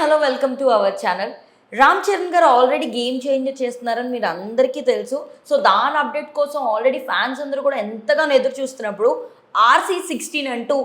Hello welcome to our channel. Ram Charan garu already game change చేస్తున్నారని మీరు అందరికీ తెలుసు. సో దాని అప్డేట్ కోసం ఆల్రెడీ ఫ్యాన్స్ అందరూ కూడా ఎంతగానో ఎదురు చూస్తున్నప్పుడు ఆర్సీ సిక్స్టీన్ అంటూ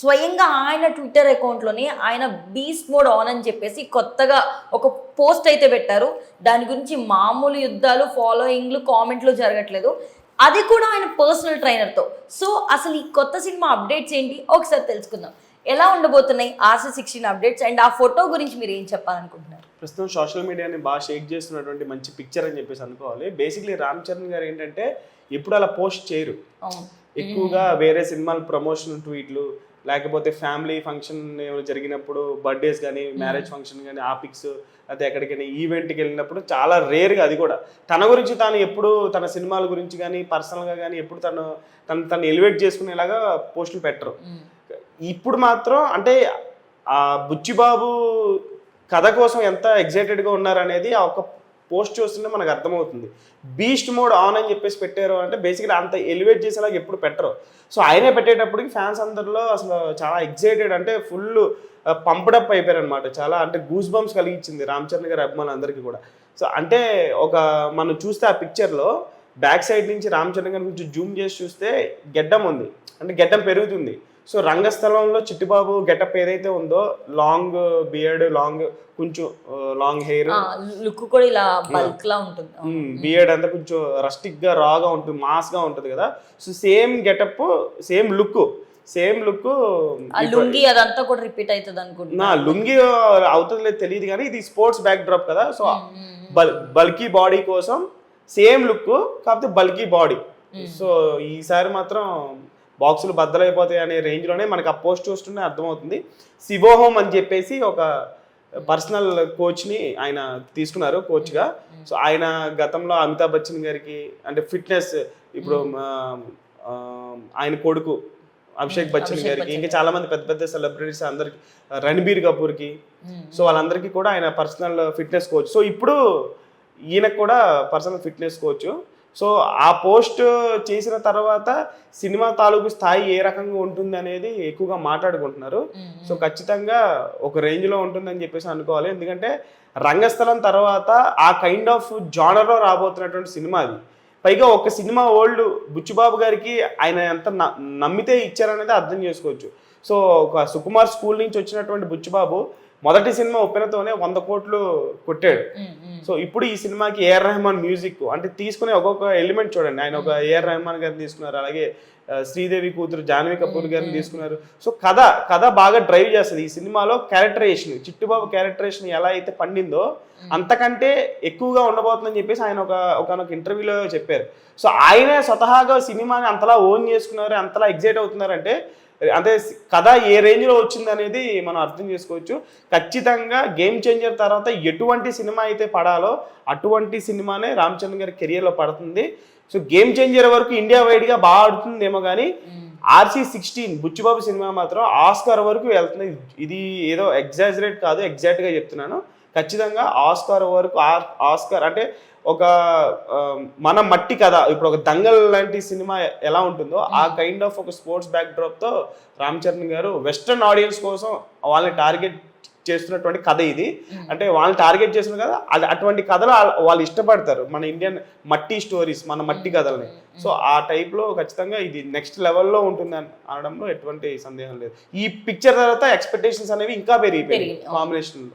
స్వయంగా ఆయన ట్విట్టర్ అకౌంట్లోనే ఆయన బీస్ట్ మోడ్ ఆన్ అని చెప్పేసి కొత్తగా ఒక పోస్ట్ అయితే పెట్టారు. దాని గురించి మామూలు యుద్ధాలు ఫాలోయింగ్లు కామెంట్లు జరగట్లేదు. అది కూడా ఆయన పర్సనల్ ట్రైనర్తో. సో అసలు ఈ కొత్త సినిమా అప్డేట్స్ ఏంటి? ఒకసారి తెలుసుకుందాం. ఎలా ఉండబోతున్నాయి ఆర్సీ సిక్స్టీన్ అప్డేట్స్ అండ్ ఆ ఫోటో గురించి మీరు ఏం చెప్పాలనుకుంటున్నారు? ప్రస్తుతం సోషల్ మీడియాని బాగా షేక్ చేస్తున్నటువంటి మంచి పిక్చర్ అని చెప్పేసి అనుకోవాలి. బేసిక్లీ రామ్ చరణ్ గారు ఏంటంటే ఎప్పుడు అలా పోస్ట్ చేయరు. ఎక్కువగా వేరే సినిమాల ప్రమోషన్ ట్వీట్లు లేకపోతే ఫ్యామిలీ ఫంక్షన్ జరిగినప్పుడు బర్త్డేస్ కానీ మ్యారేజ్ ఫంక్షన్ కానీ ఆ పిక్స్ లేకపోతే ఎక్కడికైనా ఈవెంట్కి వెళ్ళినప్పుడు చాలా రేర్గా అది కూడా. తన గురించి తాను ఎప్పుడు తన సినిమాల గురించి కానీ పర్సనల్గా కానీ ఎప్పుడు తను తను తను ఎలివేట్ చేసుకునేలాగా పోస్టులు పెట్టరు. ఇప్పుడు మాత్రం అంటే ఆ బుచ్చిబాబు కథ కోసం ఎంత ఎగ్జైటెడ్గా ఉన్నారనేది ఆ ఒక పోస్ట్ చూస్తుంటే మనకు అర్థమవుతుంది. బీస్ట్ మోడ్ ఆన్ అని చెప్పేసి పెట్టారు అంటే బేసిక్గా అంత ఎలివేట్ చేసేలాగా ఎప్పుడు పెట్టరు. సో ఆయనే పెట్టేటప్పటికి ఫ్యాన్స్ అందరిలో అసలు చాలా ఎగ్జైటెడ్ అంటే ఫుల్ పంపడప్ అయిపోయారు అనమాట చాలా అంటే గూస్ బంప్స్ కలిగించింది రామ్ చరణ్ గారి అభిమానులందరికీ కూడా. సో అంటే ఒక మనం చూస్తే ఆ పిక్చర్లో బ్యాక్ సైడ్ నుంచి రామ్ చరణ్ గారి కొంచెం జూమ్ చేసి చూస్తే గెడ్డం ఉంది. అంటే గెడ్డం పెరుగుతుంది. సో రంగస్థలంలో చిట్టిబాబు గెటప్ ఏదైతే ఉందో లాంగ్ బియర్డ్ లాంగ్ కొంచెం లాంగ్ హెయిర్. లుక్ కూడా ఇలా బల్క్ లా ఉంటుంది. బియర్డ్ అంతా కొంచెం రస్టిక్గా రాగా ఉంటుంది మాస్గా ఉంటుంది కదా. So same getup same look same look. Lungi అదంతా కూడా రిపీట్ అవుతుంది అనుకుంటున్నా. లుంగి అవుతుంది లేదు తెలియదు కానీ ఇది స్పోర్ట్స్ బ్యాక్ డ్రాప్ కదా. సో బల్ బల్కీ బాడీ కోసం సేమ్ లుక్ కాకపోతే బల్కీ బాడీ. సో ఈసారి మాత్రం బాక్సులు బద్దలైపోతాయి అనే రేంజ్లోనే మనకి ఆ పోస్ట్ చూస్తుంటే అర్థమవుతుంది. శివోహం అని చెప్పేసి ఒక పర్సనల్ కోచ్ని ఆయన తీసుకున్నారు కోచ్గా. సో ఆయన గతంలో అమితాబ్ బచ్చన్ గారికి అంటే ఫిట్నెస్ ఇప్పుడు ఆయన కొడుకు అభిషేక్ బచ్చన్ గారికి ఇంకా చాలా మంది పెద్ద పెద్ద సెలబ్రిటీస్ అందరికి రణబీర్ కపూర్కి. సో వాళ్ళందరికీ కూడా ఆయన పర్సనల్ ఫిట్నెస్ కోచ్. సో ఇప్పుడు ఈయనకు కూడా పర్సనల్ ఫిట్నెస్ కోచ్. సో ఆ పోస్ట్ చేసిన తర్వాత సినిమా తాలూకు స్థాయి ఏ రకంగా ఉంటుంది అనేది ఎక్కువగా మాట్లాడుకుంటున్నారు. సో ఖచ్చితంగా ఒక రేంజ్లో ఉంటుందని చెప్పేసి అనుకోవాలి. ఎందుకంటే రంగస్థలం తర్వాత ఆ కైండ్ ఆఫ్ జానర్లో రాబోతున్నటువంటి సినిమా అది. పైగా ఒక సినిమా ఓల్డ్ బుచ్చిబాబు గారికి ఆయన ఎంత నమ్మితే ఇచ్చారనేది అర్థం చేసుకోవచ్చు. సో ఒక సుకుమార్ స్కూల్ నుంచి వచ్చినటువంటి బుచ్చిబాబు మొదటి సినిమా ఒప్పినతోనే వంద కోట్లు కొట్టాడు. సో ఇప్పుడు ఈ సినిమాకి ఏఆర్ రెహమాన్ మ్యూజిక్ అంటే తీసుకునే ఒక్కొక్క ఎలిమెంట్ చూడండి. ఆయన ఒక ఏఆర్ రెహమాన్ గారిని తీసుకున్నారు అలాగే శ్రీదేవి కూతురు జాహ్నవి కపూర్ గారిని తీసుకున్నారు. సో కథ కథ బాగా డ్రైవ్ చేస్తుంది. ఈ సినిమాలో క్యారెక్టరేషన్ చిట్టుబాబు క్యారెక్టరేషన్ ఎలా అయితే పండిందో అంతకంటే ఎక్కువగా ఉండబోతుందని చెప్పేసి ఆయన ఒక ఒకనొక ఇంటర్వ్యూలో చెప్పారు. సో ఆయనే స్వతహాగా సినిమాని అంతలా ఓన్ చేసుకున్నారు అంతలా ఎగ్జైట్ అవుతున్నారంటే అంటే కథ ఏ రేంజ్లో వచ్చింది అనేది మనం అర్థం చేసుకోవచ్చు. ఖచ్చితంగా గేమ్ చేంజర్ తర్వాత ఎటువంటి సినిమా అయితే పడాలో అటువంటి సినిమానే రామ్ చరణ్ గారి కెరియర్లో పడుతుంది. సో గేమ్ చేంజర్ వరకు ఇండియా వైడ్గా బాగా ఆడుతుందేమో కానీ. ఆర్సీ సిక్స్టీన్ బుచ్చిబాబు సినిమా మాత్రం ఆస్కార్ వరకు వెళ్తుంది. ఇది ఏదో ఎగ్జాజరేట్ కాదు ఎగ్జాక్ట్గా చెప్తున్నాను. ఖచ్చితంగా ఆస్కార్ వరకు ఆస్కార్ అంటే ఒక మన మట్టి కథ. ఇప్పుడు ఒక దంగల్ లాంటి సినిమా ఎలా ఉంటుందో ఆ కైండ్ ఆఫ్ ఒక స్పోర్ట్స్ బ్యాక్ డ్రాప్తో రామ్ చరణ్ గారు వెస్ట్రన్ ఆడియన్స్ కోసం వాళ్ళని టార్గెట్ చేస్తున్నటువంటి కథ ఇది. అంటే వాళ్ళని టార్గెట్ చేసిన కదా అది అటువంటి కథలు వాళ్ళ- ఇష్టపడతారు. మన ఇండియన్ మట్టి స్టోరీస్ మన మట్టి కథలని. సో ఆ టైప్లో ఖచ్చితంగా ఇది నెక్స్ట్ లెవెల్లో ఉంటుంది అని అనడంలో ఎటువంటి సందేహం లేదు. ఈ పిక్చర్ తర్వాత ఎక్స్పెక్టేషన్స్ అనేవి ఇంకా పెరిగిపోయాయి. కాంబినేషన్